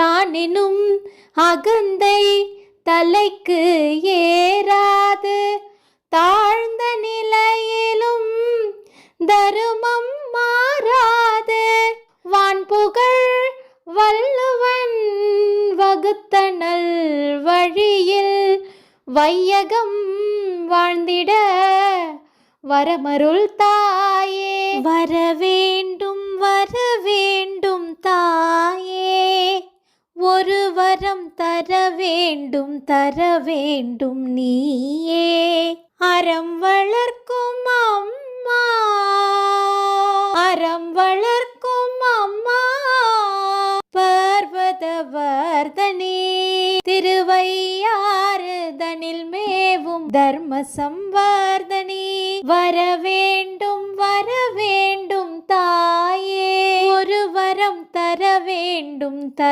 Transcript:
தானெனும் அகந்தை தலைக்கு ஏறாது. தாழ்ந்த நிலையிலும் தருமம் மாறாது. வான்புகழ் வள்ளுவன் வகுத்தனல் வழியில் வையகம் வாழ்ந்திட. வரமருள் தாய் வரம் தர வேண்டும் தர வேண்டும் நீயே. அறம் வளர்க்கும் அம்மா அறம் வளர்க்கும் அம்மா. பர்வத வர்தனே திருவையாறு தனில் மேவும் தர்ம சம்வர்தனே வர வேண்டும் வர வேண்டும் தாயே. ஒரு வரம் தர வேண்டும் தர